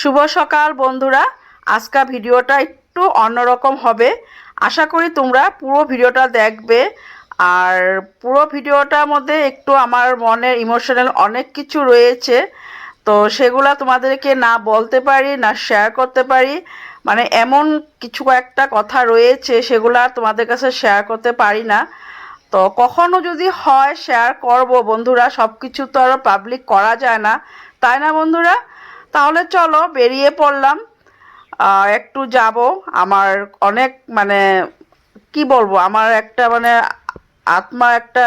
শুভ সকাল, বন্ধুরা। আজকা ভিডিওটা একটু অন্যরকম হবে। আশা করি তোমরা পুরো ভিডিওটা দেখবে। আর পুরো ভিডিওটার মধ্যে একটু আমার মনের ইমোশনাল অনেক কিছু রয়েছে। তো সেগুলা তোমাদেরকে না বলতে পারি, না শেয়ার করতে পারি মানে এমন কিছু একটা কথা রয়েছে, সেগুলা তোমাদের কাছে শেয়ার করতে পারি না। তো কখনো যদি হয় শেয়ার করব, বন্ধুরা সব কিছু তো আর পাবলিক করা যায় না। তাই না, বন্ধুরা? তাহলে চলো বেরিয়ে পড়লাম। একটু যাব। আমার অনেক মানে কি বলব? আমার একটা মানে আত্মা একটা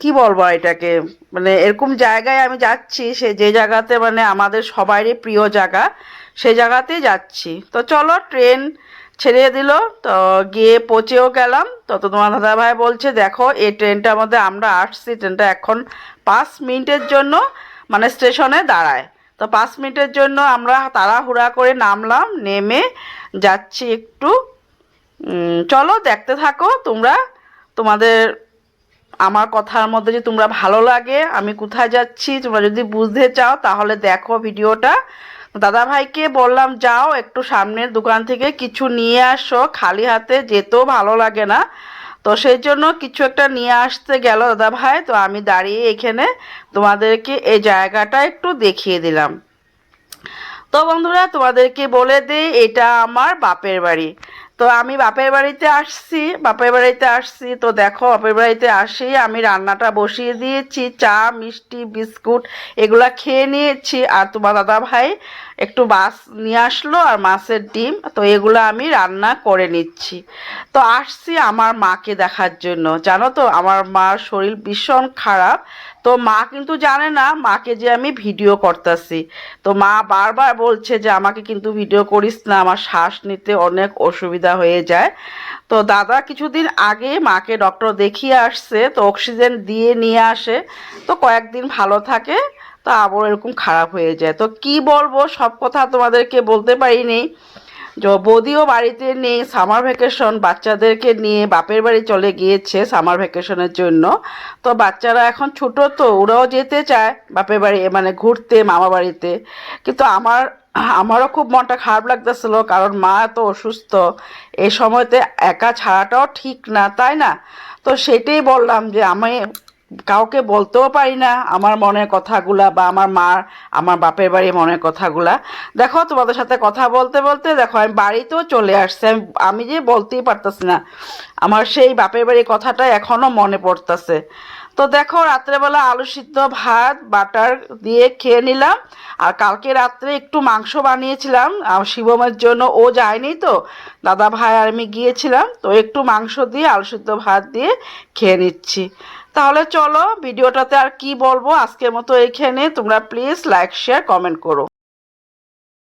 কি বলব এটাকে? মানে এরকম জায়গায় আমি যাচ্ছি, সে যে জায়গাতে মানে আমাদের সবারই প্রিয় জায়গা, সে জায়গাতেই যাচ্ছি। তো চলো, ট্রেন ছেড়ে দিল। তো গিয়ে পচেও গেলাম। তো তোমার দাদা ভাই বলছে, দেখো এই ট্রেনটার মধ্যে আমরা আসছি। ট্রেনটা এখন পাঁচ মিনিটের জন্য মানে স্টেশনে দাঁড়ায়। তো পাঁচ মিনিটের জন্য আমরা তাড়াহুড়া করে নামলাম, নেমে যাচ্ছি একটু। চলো দেখতে থাকো, তোমরা তোমাদের আমার কথার মধ্যে যে তোমরা ভালো লাগে, আমি কোথায় যাচ্ছি, তোমরা যদি বুঝতে চাও তাহলে দেখো ভিডিওটা। দাদা ভাইকে বললাম, যাও একটু সামনের দোকান থেকে কিছু নিয়ে আসো, খালি হাতে যেতেও ভালো লাগে না। তো সেই জন্য কিছু একটা নিয়ে আসতে গেল দাদা ভাই। তো আমি দাঁড়িয়ে এখানে তোমাদেরকে এই জায়গাটা একটু দেখিয়ে দিলাম। তো বন্ধুরা, তোমাদেরকে বলে দিই, এটা আমার বাপের বাড়ি। তো আমি বাপের বাড়িতে আসছি, বাপের বাড়িতে আসছি। তো দেখো, বাপের বাড়িতে আসি, আমি রান্নাটা বসিয়ে দিয়েছি, চা, মিষ্টি, বিস্কুট, এগুলা খেয়ে নিয়েছি। আর তোমার দাদা ভাই একটু মাছ নিয়ে আসলো আর মাছের ডিম। তো এগুলো আমি রান্না করে নিচ্ছি। তো আসছি আমার মাকে দেখার জন্য। জানো তো, আমার মার শরীর ভীষণ খারাপ। তো মা কিন্তু জানে না, মাকে যে আমি ভিডিও করতেছি। তো মা বারবার বলছে যে, আমাকে কিন্তু ভিডিও করিস না, আমার শ্বাস নিতে অনেক অসুবিধা হয়ে যায়। তো দাদা কিছুদিন আগে মাকে ডক্টর দেখিয়ে আসছে, তো অক্সিজেন দিয়ে নিয়ে আসে। তো কয়েকদিন ভালো থাকে। তো আবার এরকম খারাপ হয়ে যায়। তো কি বলব, সব কথা তোমাদেরকে বলতে পারিনি। বৌদিও বাড়িতে নেই সামার ভ্যাকেশন বাচ্চাদেরকে নিয়ে বাপের বাড়ি চলে গিয়েছে সামার ভ্যাকেশনের জন্য। তো বাচ্চারা এখন ছোট তো, ওরাও যেতে চায় বাপের বাড়ি মানে ঘুরতে, মামা বাড়িতে। কিন্তু আমার, আমারও খুব মনটা খারাপ লাগতেছিল, কারণ মা তো অসুস্থ। এই সময়তে একা ছাড়াটাও ঠিক না, তাই না? তো সেটাই বললাম যে আমি কাউকে বলতেও পারি না আমার মনের কথাগুলা বা আমার মার, আমার বাপের বাড়ির মনের কথাগুলা। দেখো, তোমাদের সাথে কথা বলতে বলতে, দেখো, আমি বাড়িতেও চলে আসছি। আমি আমি যে বলতেই পারতেছি না। আমার সেই বাপের বাড়ির কথাটা এখনও মনে পড়তেছে। তো দেখো, রাত্রেবেলা আলু সিদ্ধ ভাত, বাটার দিয়ে খেয়ে নিলাম। আর কালকে রাত্রে একটু মাংস বানিয়েছিলাম। শিবমের জন্য ও যায়নি তো। দাদা ভাই আর আমি গিয়েছিলাম। তো একটু মাংস দিয়ে আলু সিদ্ধ ভাত দিয়ে খেয়ে নিচ্ছি। তাহলে চলো ভিডিওটাতে আর কি বলব? আজকের মতো এইখানে। তোমরা প্লিজ লাইক শেয়ার কমেন্ট করো।